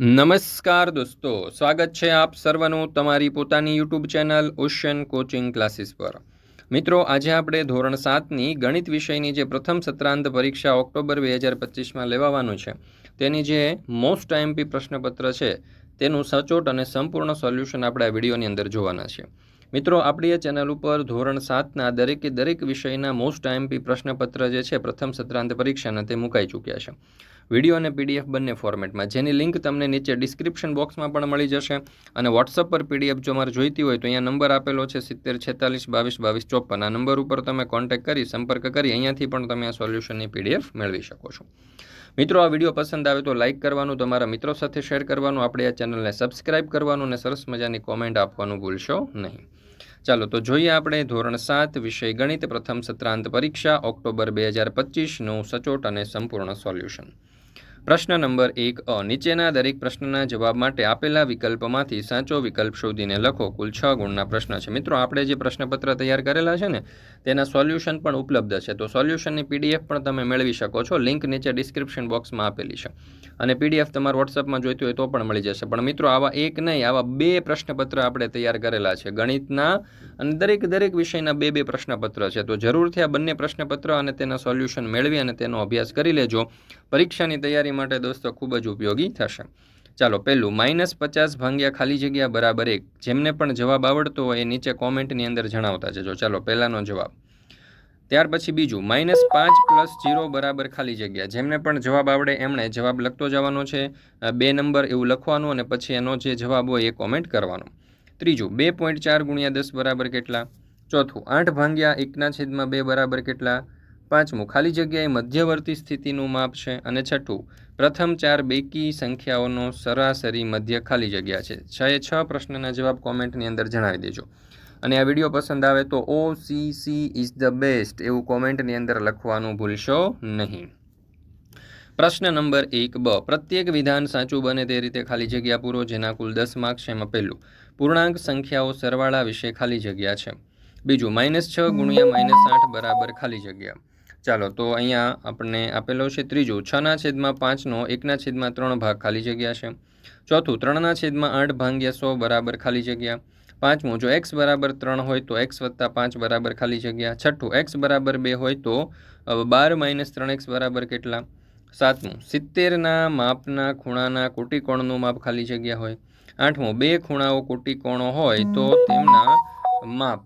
નમસ્કાર દોસ્તો, સ્વાગત છે આપ સર્વનું તમારી પોતાની YouTube channel ocean coaching classes પર. મિત્રો, આજે આપણે ધોરણ સાતની ગણિત વિષયની જે પ્રથમ સત્રાંત પરીક્ષા ઓક્ટોબર બે હજાર પચીસમાં લેવાવાનું છે, તેની જે મોસ્ટ આઈએમપી પ્રશ્નપત્ર છે, તેનું સચોટ અને સંપૂર્ણ સોલ્યુશન આપણે આ વિડીયોની અંદર જોવાના છે. મિત્રો, આપણી ચેનલ ઉપર ધોરણ સાતના દરેકે દરેક વિષયના મોસ્ટ આઈએમપી પ્રશ્નપત્ર જે છે, પ્રથમ સત્રાંત પરીક્ષાના, તે મુકાઈ ચૂક્યા છે. વીડિયો અને પીડીએફ બંને ફોર્મેટમાં જેની લિંક તમને નીચે ડિસ્ક્રિપ્શન બોક્સમાં પણ મળી જશે. અને વોટ્સઅપ પર પીડીએફ જો મારે જોઈતી હોય તો અહીંયા નંબર આપેલો છે સિત્તેર છેતાલીસ બાવીસ બાવીસ ચોપન. આ નંબર ઉપર તમે કોન્ટેક્ટ કરી, સંપર્ક કરી, અહીંયાથી પણ તમે આ સોલ્યુશનની પીડીએફ મેળવી શકો છો. મિત્રો, આ વીડિયો પસંદ આવે તો લાઇક કરવાનું, તમારા મિત્રો સાથે શેર કરવાનું, આપણે આ ચેનલને સબસ્ક્રાઇબ કરવાનું અને સરસ મજાની કોમેન્ટ આપવાનું ભૂલશો નહીં. ચાલો, તો જોઈએ આપણે ધોરણ સાત વિષય ગણિત, પ્રથમ સત્રાંત પરીક્ષા, ઓક્ટોબર બે હજાર પચીસનું સચોટ અને સંપૂર્ણ સોલ્યુશન પ્રશ્ન નંબર એક, અ, નીચેના દરેક પ્રશ્નના જવાબ માટે આપેલા વિકલ્પમાંથી સાચો વિકલ્પ શોધીને લખો. કુલ છ ગુણના પ્રશ્ન છે. મિત્રો, આપણે જે પ્રશ્નપત્ર તૈયાર કરેલા છે ને, તેના સોલ્યુશન પણ ઉપલબ્ધ છે. તો સોલ્યુશનની પીડીએફ પણ તમે મેળવી શકો છો. લિંક નીચે ડિસ્ક્રિપ્શન બોક્સમાં આપેલી છે. અને પીડીએફ તમારે વોટ્સઅપમાં જોઈતી હોય તો પણ મળી જશે. પણ મિત્રો, આવા એક નહીં, આવા બે પ્રશ્નપત્ર આપણે તૈયાર કરેલા છે. ગણિતના અને દરેક દરેક વિષયના બે બે પ્રશ્નપત્ર છે. તો જરૂરથી આ બંને પ્રશ્નપત્ર અને તેના સોલ્યુશન મેળવી અને તેનો અભ્યાસ કરી લેજો. પરીક્ષાની તૈયારી માટે દોસ્તો ખૂબ જ ઉપયોગી થશે. ચાલો, પહેલું, માઇનસ પચાસ ભાંગ્યા ખાલી જગ્યા બરાબર એક. જેમને પણ જવાબ આવડતો હોય એ નીચે કોમેન્ટની અંદર જણાવતા જજો. ચાલો, પહેલાંનો જવાબ. ત્યાર પછી બીજું, માઇનસ પાંચ પ્લસ જીરો બરાબર ખાલી જગ્યા. જેમને પણ જવાબ આવડે એમણે જવાબ લખતો જવાનો છે. બે નંબર એવું લખવાનું અને પછી એનો જે જવાબ હોય એ કોમેન્ટ કરવાનો. ત્રીજું, બે પોઈન્ટ ચાર ગુણ્યા દસ બરાબર કેટલા? ચોથું, આઠ ભાંગ્યા એકના છેદમાં બે બરાબર કેટલા? પાંચમું ખાલી જગ્યાએ મધ્યવર્તી સ્થિતિનું માપ છે. અને છઠ્ઠું, પ્રથમ ચાર બેકી સંખ્યાઓનો સરાસરી મધ્ય ખાલી જગ્યા છે. છ એ છ પ્રશ્નના જવાબ કોમેન્ટની અંદર જણાવી દેજો. અને આ વીડિયો પસંદ આવે તો O C C is the best એવું કોમેન્ટની અંદર લખવાનું ભૂલશો નહીં. પ્રશ્ન નંબર એક, બ. પ્રત્યેક વિધાન સાચું બને તે રીતે ખાલી જગ્યા પૂરો, જેના કુલ દસ માર્ક્સ છે એમાં પહેલું. પૂર્ણાંક સંખ્યાઓ સરવાળા વિશે ખાલી જગ્યા છે. બીજું, માઇનસ છ ગુણ્યા માઇનસ આઠ બરાબર ખાલી જગ્યા. ચાલો, તો અહીંયા આપણને આપેલો છે ત્રીજું. છના છેદમાં પાંચનો એકના છેદમાં ત્રણ ભાગ ખાલી જગ્યા છે. ચોથું ત્રણના છેદમાં આઠ ભાગ્યા સો બરાબર ખાલી જગ્યા. પાંચમું, જો એક્સ બરાબર ત્રણ હોય તો એક્સ વત્તા પાંચ બરાબર ખાલી જગ્યા. છઠ્ઠું, એક્સ બરાબર બે હોય તો બાર માઇનસ ત્રણ એક્સ બરાબર કેટલા? સાતમું સિત્તેરના માપના ખૂણાના કોટિકોણનું માપ ખાલી જગ્યા હોય. આઠમું, બે ખૂણાઓ કોટિકોણો હોય તો તેમના માપ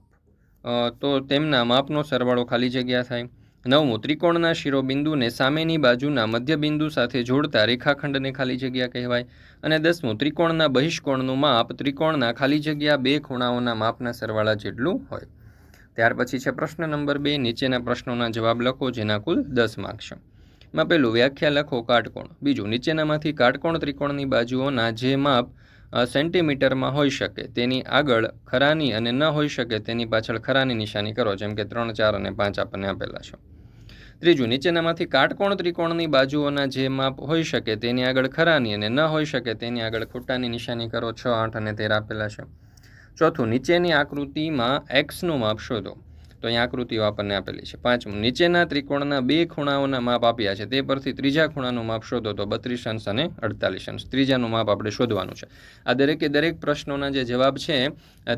તો તેમના માપનો સરવાળો ખાલી જગ્યા થાય. નવમું ત્રિકોણના શિરોબિંદુને સામેની બાજુના મધ્યબિંદુ સાથે જોડતા રેખાખંડને ખાલી જગ્યા કહેવાય અને દસમું ત્રિકોણના બહિષ્કોણનું માપ ત્રિકોણના ખાલી જગ્યા બે ખૂણાઓના માપના સરવાળા જેટલું હોય. ત્યાર પછી છે પ્રશ્ન નંબર બે, નીચેના પ્રશ્નોના જવાબ લખો જેના કુલ દસ માર્ક છે. એમાં પહેલું વ્યાખ્યા લખો કાટકોણ. બીજું નીચેનામાંથી કાટકોણ ત્રિકોણની બાજુઓના જે માપ સેન્ટીમીટરમાં હોઈ શકે. તેની આગળ ખરાની અને ન હોઈ શકે તેની પાછળ ખરાની નિશાની કરો, જેમ કે ત્રણ, ચાર અને પાંચ આપણને આપેલા છે. ત્રીજું, નીચેનામાંથી કાટકોણ ત્રિકોણની બાજુઓના જે માપ હોઈ શકે તેની આગળ ખરાની અને ન હોઈ શકે તેની આગળ ખોટાની નિશાની કરો, છ, આઠ અને તેર આપેલા છે. ચોથું, નીચેની આકૃતિમાં એક્સનું માપ શોધો. તો અહીંયા આકૃતિઓ આપણને આપેલી છે. પાંચમું, નીચેના ત્રિકોણના બે ખૂણાઓના માપ આપ્યા છે. તે પરથી ત્રીજા ખૂણાનું માપ શોધો તો બત્રીસ અંશ અને અડતાલીસ અંશ. ત્રીજાનું માપ આપણે શોધવાનું છે. આ દરેકે દરેક પ્રશ્નોના જે જવાબ છે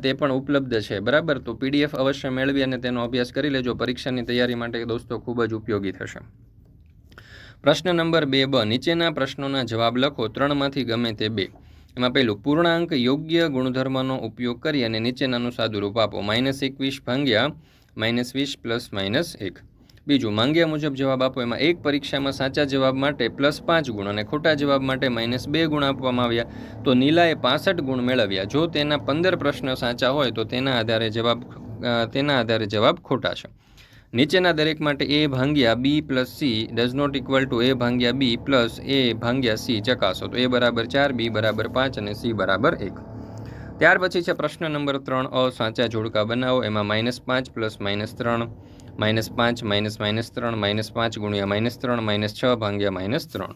તે પણ ઉપલબ્ધ છે. બરાબર? તો પીડીએફ અવશ્ય મેળવી અને તેનો અભ્યાસ કરી લેજો. પરીક્ષાની તૈયારી માટે દોસ્તો ખૂબ જ ઉપયોગી થશે. પ્રશ્ન નંબર બે બ, નીચેના પ્રશ્નોના જવાબ લખો. ત્રણમાંથી ગમે તે બે. એમાં પહેલું, પૂર્ણાંક યોગ્ય ગુણધર્મનો ઉપયોગ કરી અને નીચેનાનું સાદુરૂપ આપો. માઇનસ એકવીસ ભાગ્યા માઇનસ વીસ પ્લસ માઇનસ એક. બીજું, માંગ્યા મુજબ જવાબ આપો. એમાં એક પરીક્ષામાં સાચા જવાબ માટે પ્લસ પાંચ ગુણ અને ખોટા જવાબ માટે માઇનસ બે ગુણ આપવામાં આવ્યા. તો નીલાએ પાસઠ ગુણ મેળવ્યા. જો તેના પંદર પ્રશ્ન સાચા હોય, તો તેના આધારે જવાબ તેના આધારે જવાબ ખોટા છે. નીચેના દરેક માટે એ ભાંગ્યા B plus C does not equal to A ભાંગ્યા બી પ્લસ એ ભાંગ્યા સી ચકાસો. તો એ બરાબર ચાર, બી બરાબર પાંચ અને સી બરાબર એક. ત્યાર પછી છે પ્રશ્ન નંબર ત્રણ, અ, સાચા જોડકા બનાવો. એમાં માઇનસ પાંચ પ્લસ માઇનસ ત્રણ માઇનસ પાંચ માઇનસ માઇનસ ત્રણ માઇનસ પાંચ ગુણ્યા માઇનસ ત્રણ માઇનસ છ ભાંગ્યા માઇનસ ત્રણ.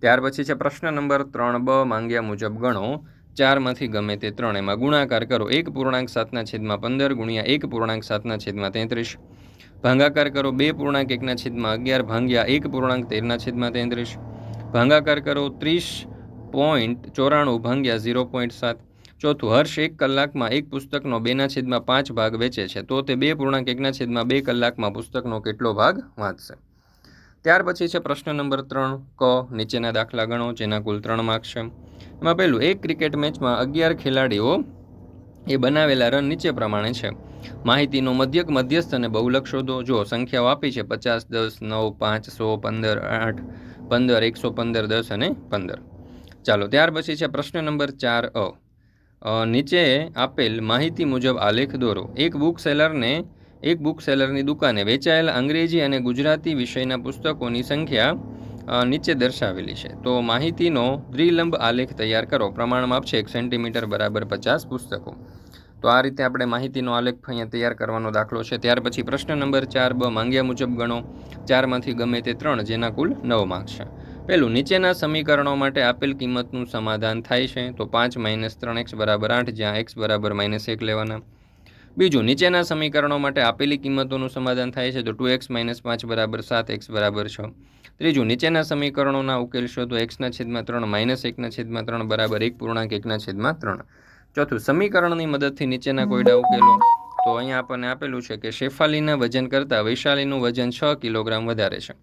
ત્યાર પછી છે પ્રશ્ન નંબર ત્રણ, બ માંગ્યા મુજબ ગણો. ચારમાંથી ગમે તે ત્રણ, એમાં ગુણાકાર કરો. એક પૂર્ણાંક સાતના છેદમાં પંદર ગુણ્યા એક પૂર્ણાંક સાતના છેદમાં તેત્રીસ. ભાંગાકાર કરો બે પૂર્ણાંક એકના છેદમાં અગિયાર ભાંગ્યા એક પૂર્ણાંક તેરના છેદમાં તેત્રીસ. ભાંગાકાર કરો ત્રીસ પોઈન્ટ ચોરાણું ભાંગ્યા ઝીરો પોઈન્ટ સાત. ચોથું હર્ષ એક કલાકમાં એક પુસ્તકનો બેના છેદમાં પાંચ ભાગ વેચે છે. તો તે બે પૂર્ણાંક એકના છેદમાં બે કલાકમાં પુસ્તકનો કેટલો ભાગ વાંચશે? ત્યાર પછી છે પ્રશ્ન નંબર ત્રણ ક નીચેના દાખલા ગણો જેના કુલ ત્રણ માર્ક છે. એમાં પહેલું એક ક્રિકેટ મેચમાં અગિયાર ખેલાડીઓ એ બનાવેલા રન નીચે પ્રમાણે છે. માહિતીનો મધ્યક મધ્યસ્થ અને બહુલક શોધો જો સંખ્યાઓ આપી છે પચાસ દસ નવ પાંચ સો પંદર આઠ પંદર એકસો પંદર દસ અને પંદર. ચાલો ત્યાર પછી છે પ્રશ્ન નંબર ચાર અ અ, નીચે આપેલ માહિતી મુજબ આલેખ દોરો એક બુક સેલરને એક બુક સેલરની દુકાને વેચાયેલા અંગ્રેજી અને ગુજરાતી વિષયના પુસ્તકોની સંખ્યા નીચે દર્શાવેલી છે. તો માહિતીનો દ્વિલંબ આલેખ તૈયાર કરો. પ્રમાણમાં આપશે એક સેન્ટીમીટર બરાબર પચાસ પુસ્તકો. તો આ રીતે આપણે માહિતીનો આલેખ અહીંયા તૈયાર કરવાનો દાખલો છે. ત્યાર પછી પ્રશ્ન નંબર ચાર બ માંગ્યા મુજબ ગણો. ચારમાંથી ગમે તે ત્રણ, જેના કુલ નવ માર્ક્સ છે. પહેલું નીચેના સમીકરણો માટે આપેલ કિંમતનું સમાધાન થાય છે, તો પાંચ માઇનસ ત્રણ એક્સ બરાબર આઠ, જ્યાં એક્સ બરાબર માઇનસ એક લેવાના. બીજું, નીચેના સમીકરણો માટે આપેલી કિંમતોનું સમાધાન થાય છે, તો ટુ એક્સ માઇનસ પાંચ બરાબર સાત, એક્સ બરાબર છ. ત્રીજું, નીચેના સમીકરણોના ઉકેલ તો એક્સના છેદમાં ત્રણ માઇનસ એકના છેદમાં ત્રણ બરાબર એક પૂર્ણાંક એકના છેદમાં ત્રણ. ચોથું, સમીકરણની મદદથી નીચેના કોયડા ઉકેલો. તો અહીંયા આપણને આપેલું છે કે શેફાલીના વજન કરતાં વૈશાલીનું વજન છ કિલોગ્રામ વધારે છે.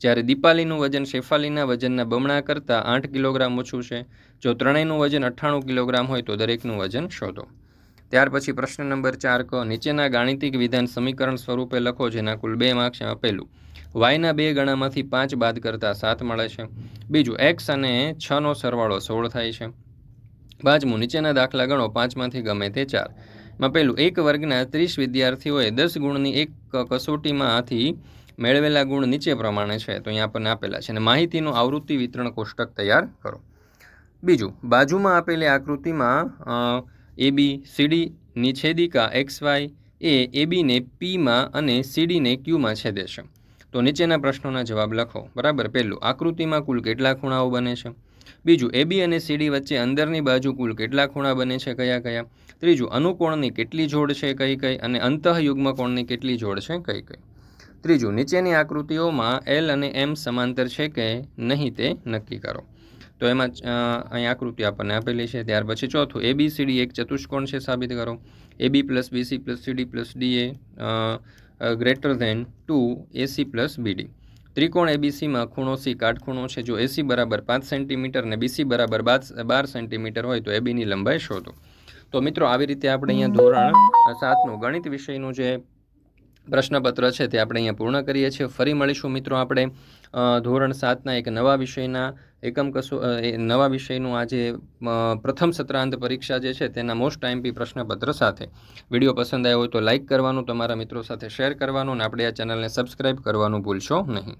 જ્યારે દીપાલીનું વજન શેફાલીના વજનના બમણા કરતાં આઠ કિલોગ્રામ ઓછું છે. જો ત્રણેયનું વજન અઠ્ઠાણું કિલોગ્રામ હોય તો દરેકનું વજન શોધો. ત્યાર પછી પ્રશ્ન નંબર ચાર ક, નીચેના ગાણિતિક વિધાન સમીકરણ સ્વરૂપે લખો જેના કુલ બે માર્ક્સ આપેલું. વાયના બે ગણામાંથી પાંચ બાદ કરતાં સાત મળે છે. બીજું, એક્સ અને છનો સરવાળો સોળ થાય છે. પાંચમું, નીચેના દાખલા ગણો પાંચમાંથી ગમે તે ચાર. માં પહેલું, એક વર્ગના ત્રીસ વિદ્યાર્થીઓએ દસ ગુણની એક કસોટીમાંથી મેળવેલા ગુણ નીચે પ્રમાણે છે. તો અહીંયા આપણને આપેલા છે. અને માહિતીનું આવૃત્તિ વિતરણ કોષ્ટક તૈયાર કરો. બીજું, બાજુમાં આપેલી આકૃતિમાં એ, બી સીડીની છેદિકા એક્સ, વાય, એ એ બીને પીમાં અને સીડીને ક્યુમાં છેદે છે. તો નીચેના પ્રશ્નોના જવાબ લખો. બરાબર? પહેલું, આકૃતિમાં કુલ કેટલા ખૂણાઓ બને છે? બીજું એ બી અને સીડી વચ્ચે અંદરની બાજુ કુલ કેટલા ખૂણા બને છે? કયા કયા? ત્રીજું, અનુકોણની કેટલી જોડ છે? કઈ કઈ? અને અંતઃયુગ્મ કોણની કેટલી જોડ છે? કઈ કઈ? ત્રીજું, નીચેની આકૃતિઓમાં એલ અને એમ સમાંતર છે કે નહીં તે નક્કી કરો. તો એમાં અહીં આકૃતિ આપણને આપેલી છે. ત્યાર પછી ચોથું એ બી સી ડી એક ચતુષ્કોણ છે સાબિત કરો. A B plus BC plus CD plus D A greater than two AC plus BD ત્રિકોણ એબીસીમાં ખૂણો સી કાટખૂણો છે. જો એસી બરાબર પાંચ સેન્ટીમીટર ને બીસી બરાબર બાર સેન્ટીમીટર હોય તો એબીની લંબાઈ શોધો. તો મિત્રો, આવી રીતે આપણે અહીંયા ધોરણ સાતનું ગણિત વિષયનું જે પ્રશ્નપત્ર છે તે આપણે અહીંયા પૂર્ણ કરીએ છીએ. ફરી મળીશું મિત્રો આપણે ધોરણ સાતના એક નવા વિષયના એકમ કશું નવા વિષયનું આજે પ્રથમ સત્રાંત પરીક્ષા જે છે તેના મોસ્ટ આઈમપી પ્રશ્નપત્ર સાથે. વીડિયો પસંદ આવ્યો હોય તો લાઇક કરવાનું, તમારા મિત્રો સાથે શેર કરવાનું અને આપણે આ ચેનલને સબસ્ક્રાઇબ કરવાનું ભૂલશો નહીં.